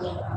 Yeah.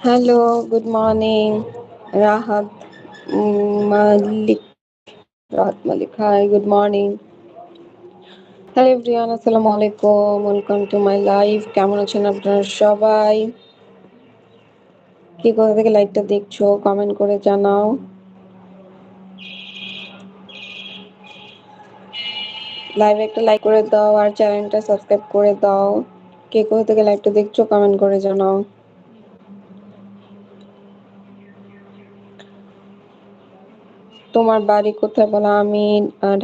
Hello, good morning Rahat Malik Rahat Malik hi good morning hello everyone আসসালামু আলাইকুম welcome to my live কেমন আছেন আপনারা সবাই? কি কোথা থেকে লাইভটা দেখছ? কমেন্ট করে জানাও। লাইভে একটা লাইক করে দাও আর চ্যানেলটা সাবস্ক্রাইব করে দাও। কে কোথা থেকে লাইভটা দেখছ? কমেন্ট করে জানাও। তোমার বাড়ি কোথায় বলো? আমি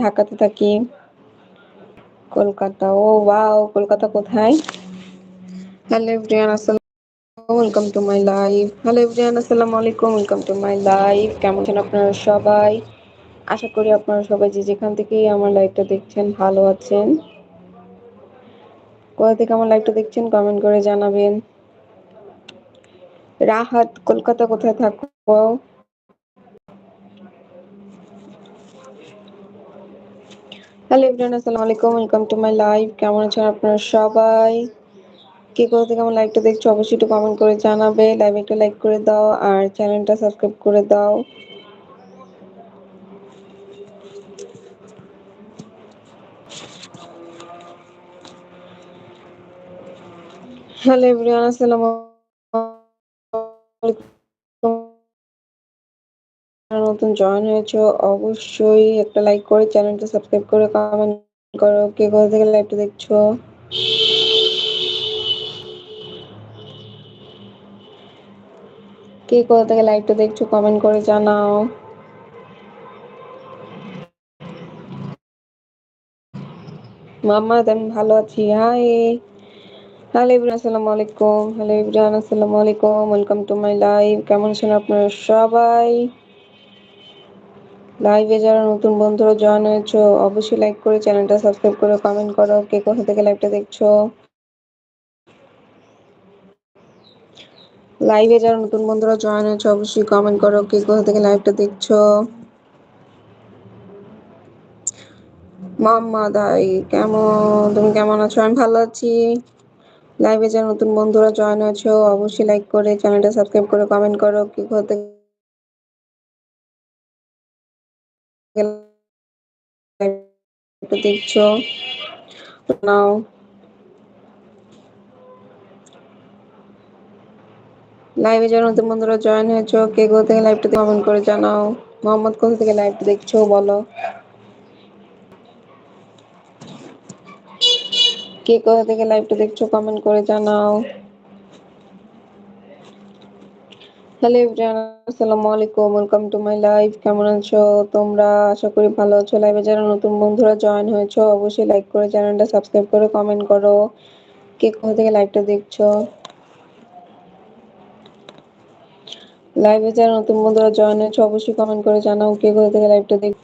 ঢাকাতে থাকি। কলকাতা। ও, ওয়াও, কলকাতা কোথায়? হ্যালো এভরিওয়ান আসসালাম welcome to my live hello everyone আসসালামু আলাইকুম ওয়েলকাম টু মাই লাইভ কেমন আছেন আপনারা সবাই? আশা করি আপনারা সবাই যে যেখান থেকেই আমার লাইভটা দেখছেন, ভালো আছেন। কোথা থেকে আমার লাইভটা দেখছেন কমেন্ট করে জানাবেন। রাহাত, কলকাতা কোথায় থাকো? হ্যালো এভরিওয়ান, আসসালামু আলাইকুম। ওয়েলকাম টু মাই লাইভ কেমন আছেন আপনারা সবাই? কে কোথা থেকে আমার লাইভটা দেখছ অবশ্যই একটু কমেন্ট করে জানাবে। লাইভ একটা লাইক করে দাও আর চ্যানেলটা সাবস্ক্রাইব করে দাও। হ্যালো এভরিওয়ান, আসসালামু জয়েন হয়েছো, অবশ্যই একটা লাইক করে চ্যানেলটা সাবস্ক্রাইব করে কমেন্ট করো। কে কোথা থেকে লাইভটা দেখছ? কে কোথা থেকে লাইভটা দেখছ কমেন্ট করে জানাও। মোহাম্মদ আমি ভালো আছি। হাই হ্যালো ইব্রাহিম আসসালামু আলাইকুম। হ্যালো ইব্রাহিম আসসালামু আলাইকুম। ওয়েলকাম টু মাই লাইভ কেমন আছেন আপনারা সবাই? লাইভে যারা নতুন বন্ধুরা জয়েন হয়েছো, অবশ্যই লাইক করে চ্যানেলটা সাবস্ক্রাইব করে কমেন্ট করো, কে কোথা থেকে লাইভটা দেখছ। লাইভে যারা নতুন বন্ধুরা জয়েন হয়েছে, অবশ্যই কমেন্ট করো, কে কোথা থেকে লাইভটা দেখছ। মোহাম্মদ আই কেমন? তুমি কেমন আছো? আমি ভালো আছি। লাইভে যারা নতুন বন্ধুরা জয়েন হয়েছো, অবশ্যই লাইক করে চ্যানেলটা সাবস্ক্রাইব করে কমেন্ট করো, কি কোথা থেকে দেখছ? নাও। লাইভে যারা নতুন বন্ধুরা জয়েন হয়েছো। কে কোথা থেকে লাইভটা কমেন্ট করে জানাও। মোহাম্মদ কোথা থেকে লাইভটা দেখছ বলো। কে কোথা থেকে লাইভটা দেখছ কমেন্ট করে জানাও। হ্যালো এভরিওয়ান, আসসালামু আলাইকুম, ওয়েলকাম টু মাই কেমন আছো? তোমরা আশা করি ভালো আছো। লাইভে যারা নতুন বন্ধুরা জয়েন হয়েছো, অবশ্যই লাইক করে চ্যানেলটা সাবস্ক্রাইব করে কমেন্ট করো। কে কোথা থেকে লাইভটা দেখছ? লাইভে যারা নতুন বন্ধুরা জয়েন হয়েছে, অবশ্যই কমেন্ট করে জানাও কে কোথা থেকে লাইভটা দেখ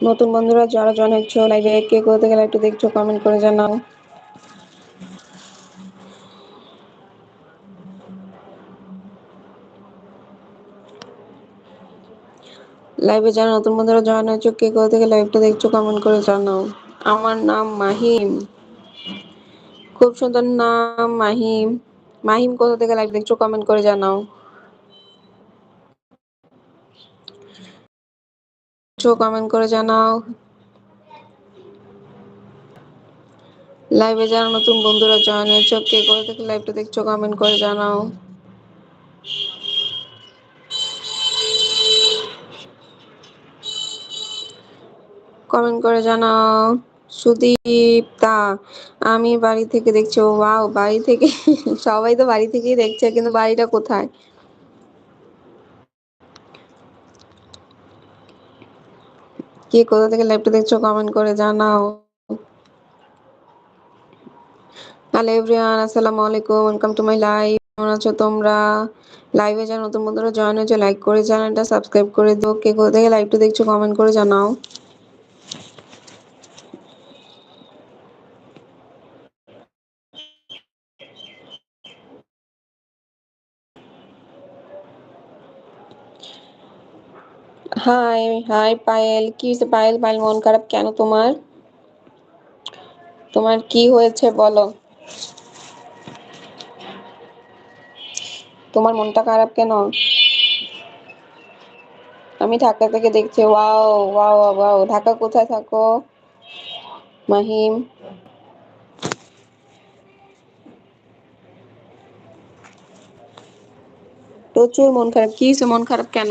নতুন বন্ধুরা যারা জয়েন হচ্ছে লাইভে কে কোথা থেকে লাইভটা দেখছ কমেন্ট করে জানাও। লাইভে যারা নতুন বন্ধুরা জয়েন হয়েছে, কে কোথা থেকে লাইভটা দেখছ কমেন্ট করে জানাও। আমার নাম মাহিম। খুব সুন্দর নাম মাহিম। মাহিম কোথা থেকে লাইভ দেখছ কমেন্ট করে জানাও। কমেন্ট করে জানাও। লাইভে যারা নতুন বন্ধুরা জয়েন হয়েছে, কে কোথা থেকে লাইভটা দেখছ কমেন্ট করে জানাও। কমেন্ট করে জানাও। সুদীপ্তা, আমি বাড়ি থেকে দেখছি, ও ওয়াও বাড়ি থেকে, সবাই তো বাড়ি থেকেই দেখছে, কিন্তু বাড়িটা কোথায়? কে কোথা থেকে লাইভটা দেখছ কমেন্ট করে জানাও। হ্যালো এভরিওয়ান আসসালামু আলাইকুম ওয়েলকাম টু মাই লাইভ কেমন আছো তোমরা? লাইভে যারা নতুন বন্ধুরা জয়েন হয়েছে লাইক করে চ্যানেলটা সাবস্ক্রাইব করে দিও। কে কোথা থেকে লাইভটা দেখছ কমেন্ট করে জানাও। Hi hi Payel. কি হয়েছে পায়েল? পায়েল, মন খারাপ কেন তোমার? তোমার কি হয়েছে বলো। তোমার মনটা খারাপ কেন? আমি ঢাকা থেকে দেখছি। Wow wow wow. ঢাকা কোথায় থাকো? মাহিম। প্রচুর মন খারাপ। কি হয়েছে? মন খারাপ কেন?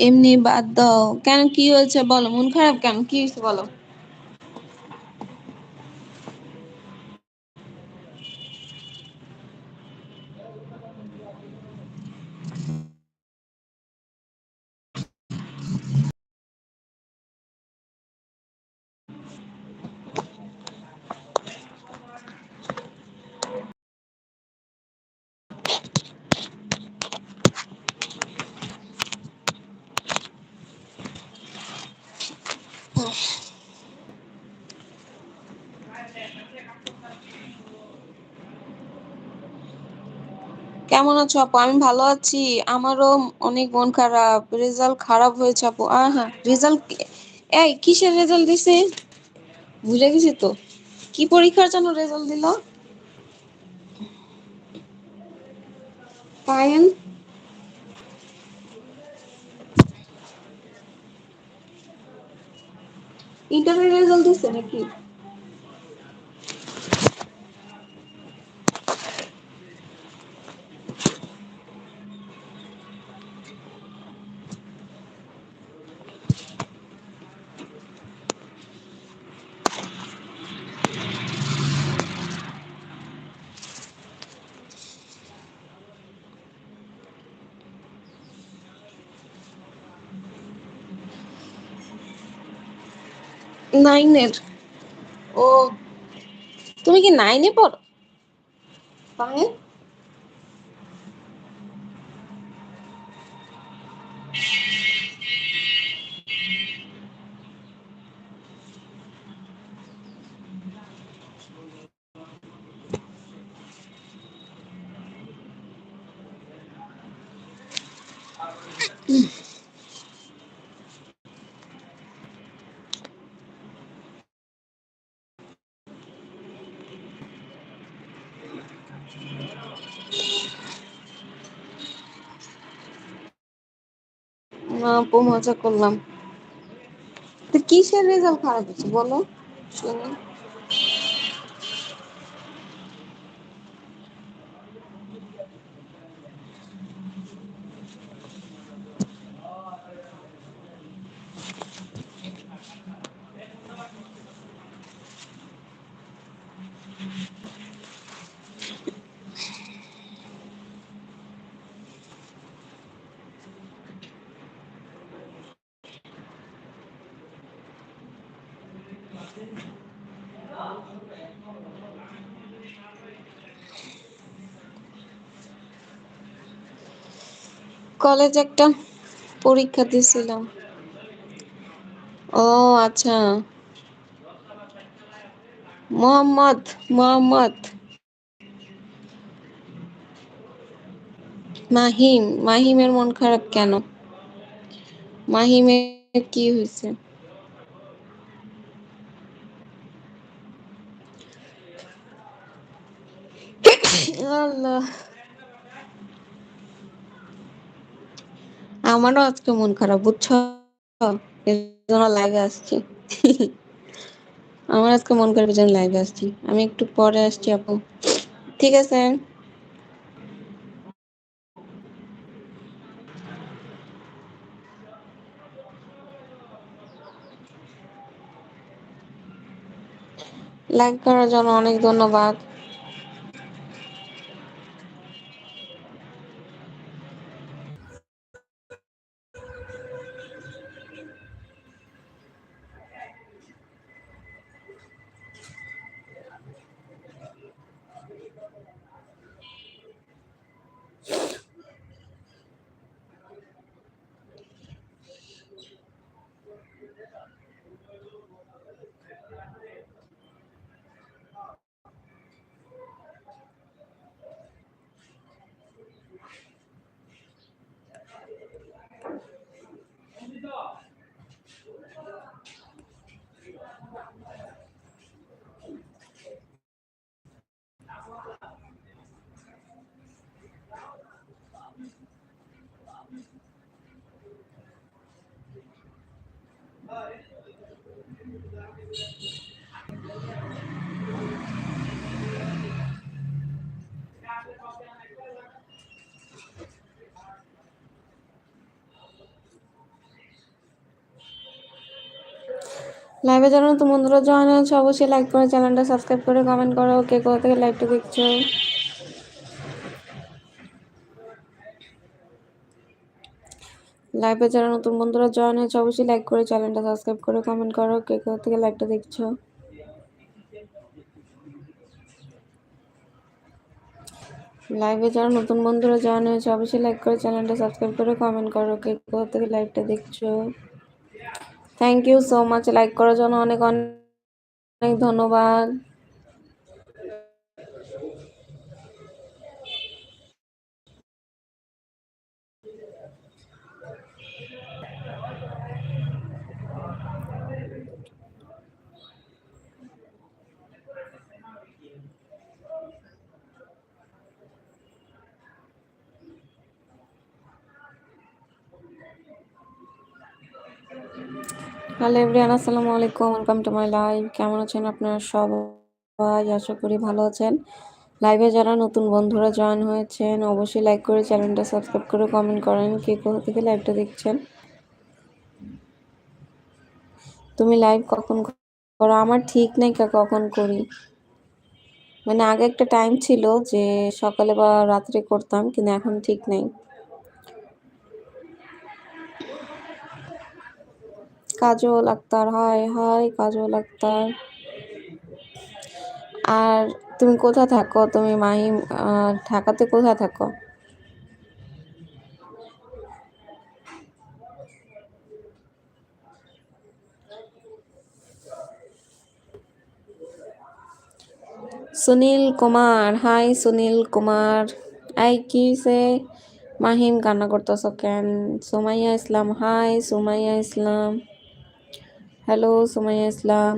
এমনি বাদ দাও। কেন কি হয়েছে বলো? মন খারাপ কেন? কি হয়েছে বলো? কেমন আছো আপু? আমি ভালো আছি। আমারও অনেক মন খারাপ। রেজাল্ট খারাপ হয়েছে আপু। আহা, রেজাল্ট এই, কিসের রেজাল্ট দিছে? বুঝে গেছি তো। কি পরীক্ষার জন্য রেজাল্ট দিল? পায়েল ইন্টারের রেজাল্ট দিছে নাকি নাইনের। ও তুমি কি নাইনে পড়ো? পায়েল আপু মজা করলাম। তো কিসের রেজাল্ট খারাপ হচ্ছে বলো? শুনি। কলেজ একটা পরীক্ষা দিয়েছিলাম। ও আচ্ছা। মোহাম্মদ মোহাম্মদ। মাহিম, মাহিমের মন খারাপ কেন? মাহিমের কি হয়েছে? আল্লাহ। আমারও আজকে মন খারাপ, বুঝছ? জন্য লাগে আসছি। আমার আজকে মন করবে যেন লাইভে আসছি। আমি একটু পরে আসছি, আপু। ঠিক আছে। লাইক করার জন্য অনেক ধন্যবাদ। লাইভে যারা নতুন বন্ধুরা জয়েন হয়েছে অবশ্যই লাইক করে চ্যানেলটা সাবস্ক্রাইব করে কমেন্ট করো। কে কোথা থেকে লাইভটা দেখছ? লাইভে যারা নতুন বন্ধুরা জয়েন হয়েছে অবশ্যই লাইক করে চ্যানেলটা সাবস্ক্রাইব করে কমেন্ট করো। কে কোথা থেকে লাইভটা দেখছ? লাইভে যারা নতুন বন্ধুরা জয়েন হয়েছে অবশ্যই লাইক করে চ্যানেলটা সাবস্ক্রাইব করে কমেন্ট করো। কে কোথা থেকে লাইভটা দেখছ? Thank you so much like করার জন্য অনেক অনেক ধন্যবাদ। হ্যালো এভরিয়ান আসসালামু আলাইকুম। ওয়েলকাম টু মাই লাইভ কেমন আছেন আপনারা সবাই? আশা করি ভালো আছেন। লাইভে যারা নতুন বন্ধুরা জয়েন হয়েছেন, অবশ্যই লাইক করে চ্যানেলটা সাবস্ক্রাইব করে কমেন্ট করেন কে কোথা থেকে লাইভটা দেখছেন। তুমি লাইভ কখন করো? আমার ঠিক নেই কখন করি। মানে আগে একটা টাইম ছিল যে সকালে বা রাত্রে করতাম, কিন্তু এখন ঠিক নেই। কাজল আক্তার হাই হাই কাজল আক্তার আর তুমি কোথায় থাকো? তুমি মাহিম ঢাকাতে কোথায় থাকো? সুনীল কুমার, হাই সুনীল কুমার। আই কি সে মাহিম কান্না করতেছ কেন? সুমাইয়া ইসলাম, হাই সুমাইয়া ইসলাম। হ্যালো, সুমাইয়া ইসলাম।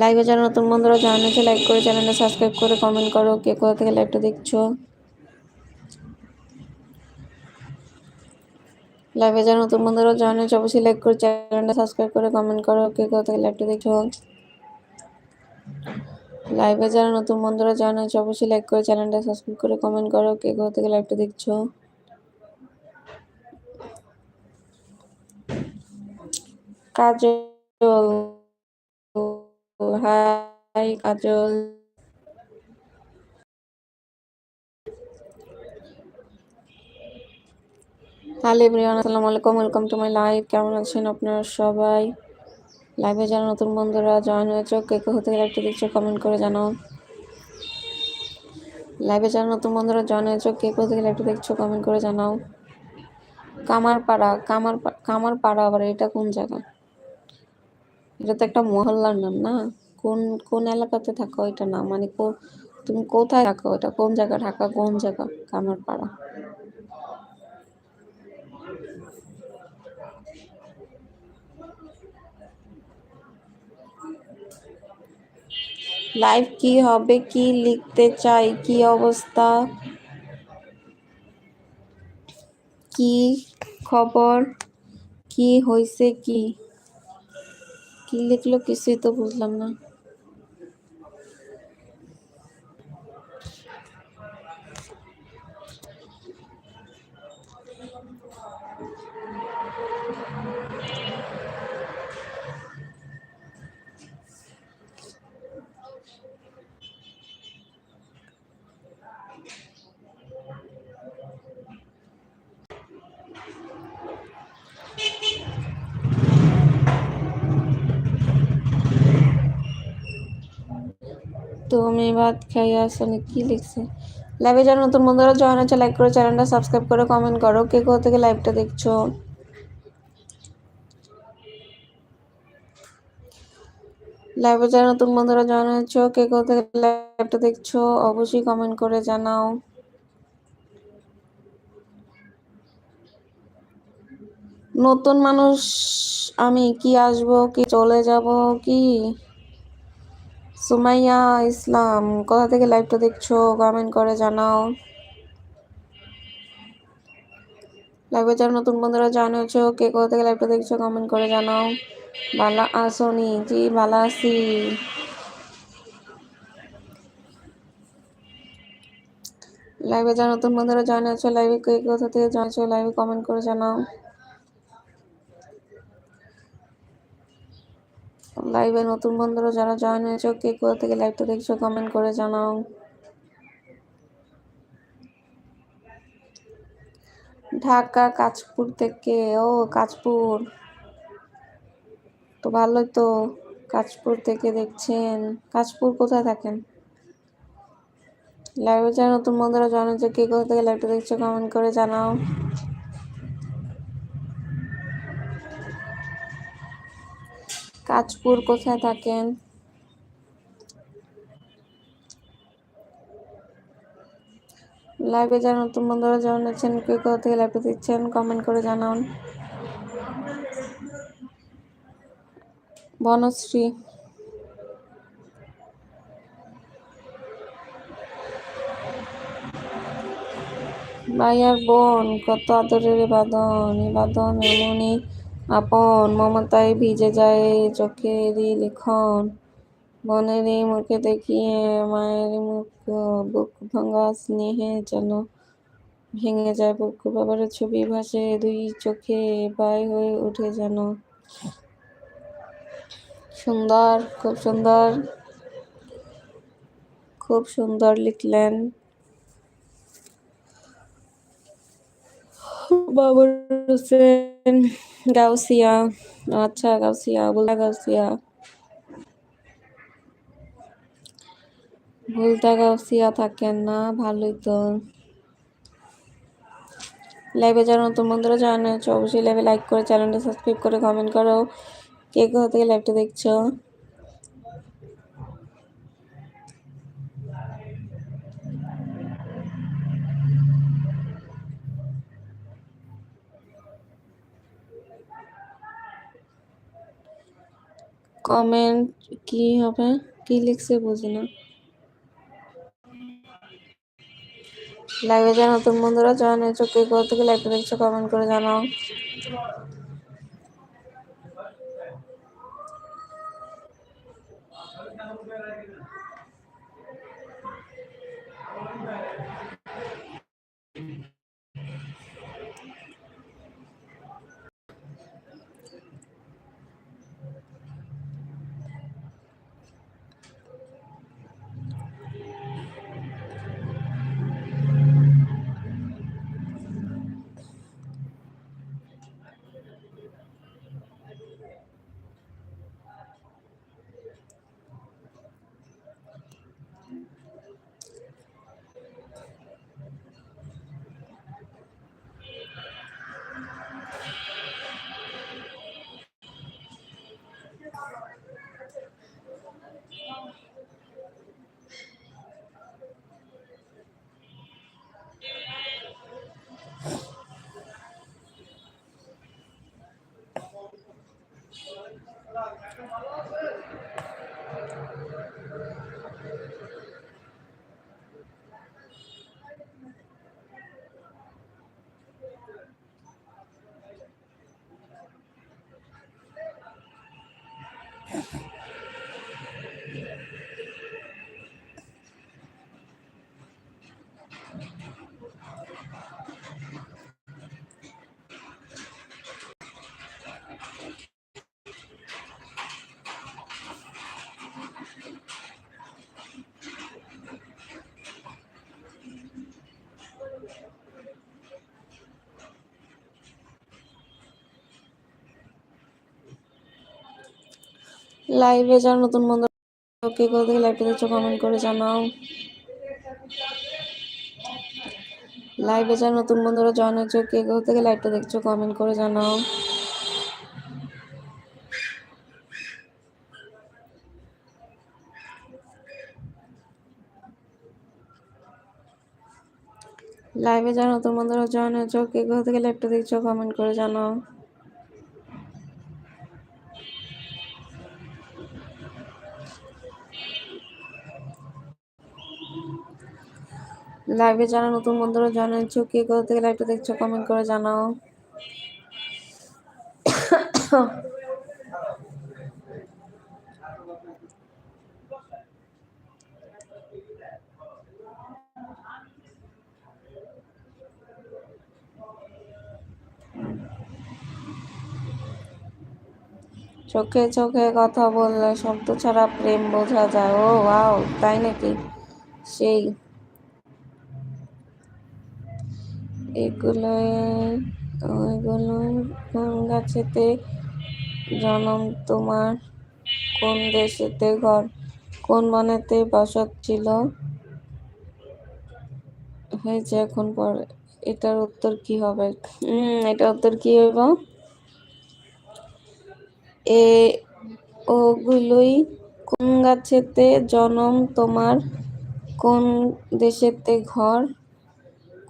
লাইভে যারা নতুন বন্ধুরা জানিয়েছে লাইক করে চ্যানেলটা সাবস্ক্রাইব করে কমেন্ট করো, কে কোথা থেকে লাইভটা দেখছ। লাইভে যারা নতুন বন্ধুরা জানিয়েছে অবশ্যই লাইক করে চ্যানেলটা সাবস্ক্রাইব করে কমেন্ট করো, কে কোথা থেকে লাইভটা দেখছ। লাইভে যারা নতুন বন্ধুরা জানিয়েছে অবশ্যই লাইক করে চ্যানেলটা সাবস্ক্রাইব করে কমেন্ট করো, কে কোথা থেকে লাইভটা দেখছ। Kajal, hi Kajal. Hello everyone, আসসালামু আলাইকুম, ওয়েলকাম টু মাই লাইভ কেমন আছেন আপনারা সবাই? লাইভে যারা নতুন বন্ধুরা, জয়েন হয়েছে, কে কে হতে গেলে একটু দেখছ কমেন্ট করে জানাও। লাইভে যারা নতুন বন্ধুরা, জয়েন হয়েছে, কে কোথা থেকে একটু দেখছ কমেন্ট করে জানাও। কামারপাড়া কামার কামারপাড়া আবার এটা কোন জায়গা? এটা তো একটা মহল্লার নাম না? কোন কোন এলাকাতে থাকো এটা না মানে কো, তুমি কোথায় থাকো এটা? কোন জায়গা? ঢাকা কোন জায়গা? কামারপাড়া। লাইভ কি হবে? কি লিখতে চাই? কি অবস্থা? কি খবর? কি হয়েছে কি? কি লিখলো কিছুই তো বুঝলাম না। তুমি ভাত খাইয়া আসলে কি লিখছে? লাইভে যারা নতুন বন্ধুরা জয়েন হচ্ছে লাইক করে চ্যানেলটা সাবস্ক্রাইব করে কমেন্ট করো। কে কোথা থেকে লাইভটা দেখছ? লাইভে যারা নতুন বন্ধুরা জয়েন হয়েছো, কে কোথা থেকে লাইভটা দেখছ, অবশ্যই কমেন্ট করে জানাও। নতুন মানুষ আমি কি আসব, কি চলে যাব, কি? সুমাইয়া ইসলাম, কোথা থেকে লাইভটা দেখছ? কমেন্ট করে জানাও। লাইভে যারা নতুন বন্ধুরা জয়েন হয়েছো, কে কোথা থেকে লাইভটা দেখছ কমেন্ট করে জানাও। ভালো আসনি জি ভালো আছি। লাইভে যারা নতুন বন্ধুরা জয়েন লাইভে কে কোথা থেকে জয়েন লাইভে কমেন্ট করে জানাও। লাইভে নতুন বন্ধুরা যারা জয়েন হয়েছো, কে কোথা থেকে লাইভটা দেখছ কমেন্ট করে জানাও। ঢাকা, কাঁচপুর থেকে, ও কাঁচপুর। তো ভালোই তো, কাঁচপুর থেকে দেখছেন। কাঁচপুর কোথায় থাকেন? লাইভে যারা নতুন বন্ধুরা জয়েন হয়েছে, কে কোথা থেকে লাইভটা দেখছ কমেন্ট করে জানাও। কাঁচপুর কোথায় থাকেন? লাইভে যারা নতুন বন্ধুরা জয়েন হচ্ছেন, কে কোথা থেকে লাইভটা দিচ্ছেন কমেন্ট করে জানান। বনশ্রী। ভাই আর বোন, কত আদরের বাদন এ বাদন এমনই আপন মমতায় ভিজে যায় চোখেরই লিখন। বনেরই মুখে দেখিয়ে মায়ের মুখ, বুক ভাঙা স্নেহে যেন ভেঙে যায় বুক। বাবার ছবি ভাসে দুই চোখে, বাই হয়ে উঠে যেন। সুন্দর, খুব সুন্দর খুব সুন্দর লিখলেন বাবর হোসেন, গাউসিয়া আচ্ছা গাউসিয়া, বলতা গাউসিয়া। ভুলতা গাউসিয়া থাকেন না, ভালোই তো। লাইভে যারা নতুন বন্ধুরা জানা হচ্ছে অবশ্যই লাইভে লাইক করে চ্যানেলটা সাবস্ক্রাইব করে কমেন্ট করো। কে কোথা থেকে লাইভটা দেখছ? কমেন্ট কি হবে? কি লিখছে বুঝি না। লাইভে যারা নতুন বন্ধুরা জয়েন হয়েছো কে কোথা থেকে লাইভটা দেখছ কমেন্ট করে জানাও। লাইভে যারা নতুন বন্ধু কে কোথা থেকে লাইভটা দেখছ কমেন্ট করে জানাও। লাইভে যারা নতুন বন্ধুরা জয়েন হয়েছে কে কোথা থেকে লাইভটা দেখছ কমেন্ট করে জানাও। লাইভে যারা নতুন বন্ধুরা জয়েন হয়েছো কে কোথা থেকে লাইভটা দেখছ কমেন্ট করে জানাও। লাইভে যারা নতুন বন্ধুরা জয়েন হয়েছো, কে কোথা থেকে লাইভটা দেখছ কমেন্ট করে জানাও। চোখে চোখে কথা বললে শব্দ ছাড়া প্রেম বোঝা যায়। ও ওয়াও তাই নাকি? সেই এগুলো ওইগুলো কোন গাছেতে জনম তোমার। কোন দেশেতে ঘর, কোন বনেতে বসত ছিল? হয়েছে এখন পর, এটার উত্তর কি হবে? এটার উত্তর কি হইব? এ, ওগুলোই কোন গাছেতে জনম তোমার, কোন দেশেতে ঘর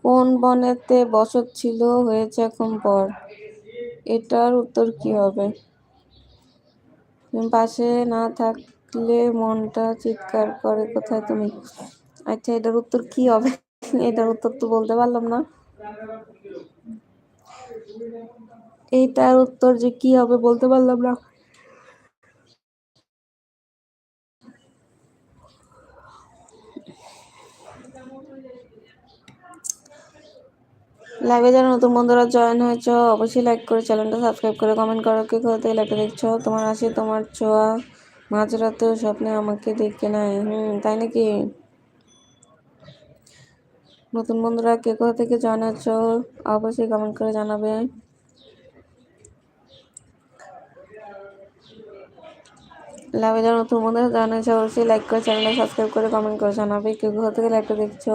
কোন বনেতে বসত ছিল হয়েছে এখন পর? এটার উত্তর কি হবে? পাশে না থাকলে মনটা চিৎকার করে, কোথায় তুমি? আচ্ছা এটার উত্তর কি হবে? এটার উত্তর তো বলতে পারলাম না। এইটার উত্তর যে কি হবে বলতে পারলাম না। লাইভে যারা নতুন বন্ধুরা জয়েন হয়েছ, অবশ্যই লাইক করে চ্যানেলটা সাবস্ক্রাইব করে কমেন্ট করো কে থেকে লাইভটা দেখছ? তোমার আসে তোমার ছোঁয়া মাঝরাতেও স্বপ্নে আমাকে দেখে নাই। হুম, তাই নাকি? নতুন বন্ধুরা কে কোথা থেকে জয়েন হচ্ছ অবশ্যই কমেন্ট করে জানাবে। লাইভে যারা নতুন বন্ধুরা জয়েন হয়েছে, অবশ্যই লাইক করে চ্যানেলটা সাবস্ক্রাইব করে কমেন্ট করে জানাবে, কে কোথা থেকে লাইভটা দেখছ।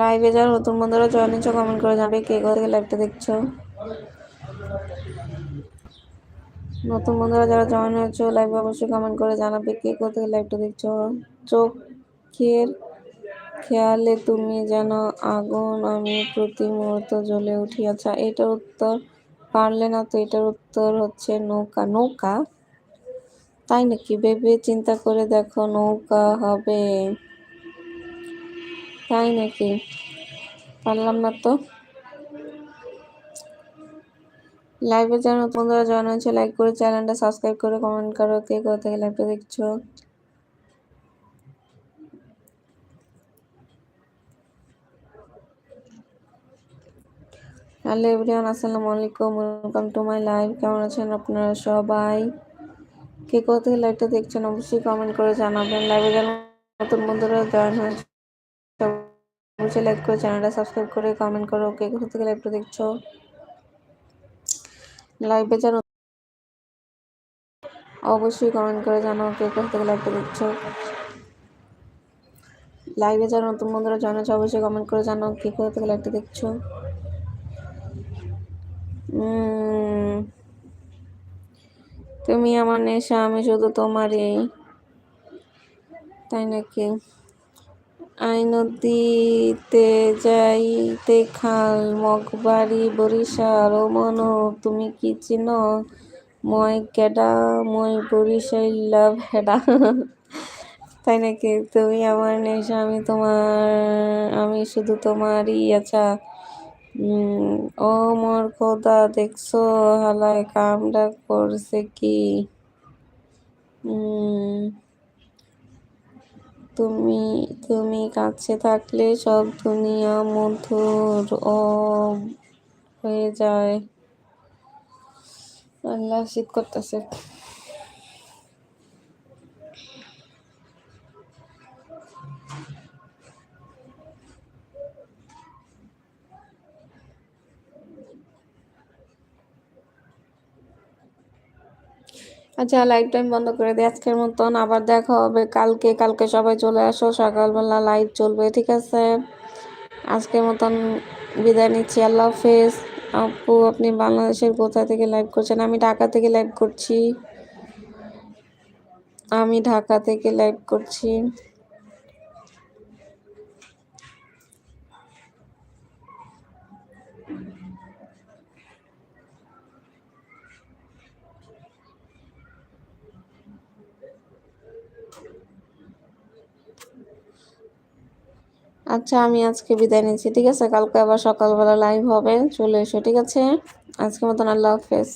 লাইভে যারা নতুন বন্ধুরা জয়েন হচ্ছে কমেন্ট করে জানাবে কে কোথা থেকে লাইভটা দেখছ। নতুন বন্ধুরা যারা জয়েন হয়েছো লাইভে অবশ্যই কমেন্ট করে জানাবে কে কোথা থেকে লাইভটা দেখছ। চোখের খেয়ালে তুমি যেন আগুন, আমি প্রতি মুহূর্ত জ্বলে উঠি। আচ্ছা এটার উত্তর পারলে না তো এটার উত্তর হচ্ছে নৌকা। নৌকা? তাই নাকি? ভেবে চিন্তা করে দেখো, নৌকা হবে। তাই নাকি? পারলাম না তো। লাইভে যারা বন্ধুরা জয়েন হয়েছে লাইক করে চ্যানেলটা সাবস্ক্রাইব করে কমেন্ট করো কে কোথা থেকে লাইভটা দেখছ। হ্যালো এভরিওয়ান আসসালামু আলাইকুম ওয়েলকাম টু মাই লাইভ কেমন আছেন আপনারা সবাই? কে কোথা থেকে লাইভটা দেখছেন অবশ্যই কমেন্ট করে জানাবেন। লাইভে যারা নতুন বন্ধুরা জয়েন হয়েছে অবশ্যই লাইক করে চ্যানেলটা সাবস্ক্রাইব করে কমেন্ট করো, কে কোথা থেকে লাইভটা দেখছ? লাইভে যারা অবশ্যই কমেন্ট করে জানাও কে কোথা থেকে লাইভটা দেখছ। লাইভে যারা নতুন বন্ধুরা জয়েন অবশ্যই কমেন্ট করে জানাও কে কোথা থেকে লাইভটা দেখছ। তুমি আমার নেশা, আমি শুধু তোমারই, তাই নাকি? আই নদীতে যাইতে খাল, মগবাড়ি, বরিশাল। ও মনো, তুমি কি চিনো? মই কেডা? মই লাভ হেডা। তাই নাকি? তুমি আমার নেশা, আমি তোমার, আমি শুধু তোমারই আচ্ছা। ও মোর খোদা, দেখছ হালায় কামটা করছে কি? তুমি তুমি কাছে থাকলে সব দুনিয়া মধুর ও হয়ে যায়। আল্লাহ শীত করতেছে। আচ্ছা লাইভ টাইম বন্ধ করে দিই আজকের মতন। আবার দেখা হবে। কালকে কালকে সবাই চলে আসো। সকালবেলা লাইভ চলবে ঠিক আছে? আজকের মতন বিদায় নিচ্ছি। আল্লাহ হাফেজ। আপু, আপনি বাংলাদেশের কোথা থেকে লাইভ করছেন? আমি ঢাকা থেকে লাইভ করছি। আমি ঢাকা থেকে লাইভ করছি। আচ্ছা আমি আজকে বিদায় নিচ্ছি, ঠিক আছে? কালকে আবার সকালবেলা লাইভ হবে, চলে এসো, ঠিক আছে? আজকে মতন আল্লাহ হাফেজ।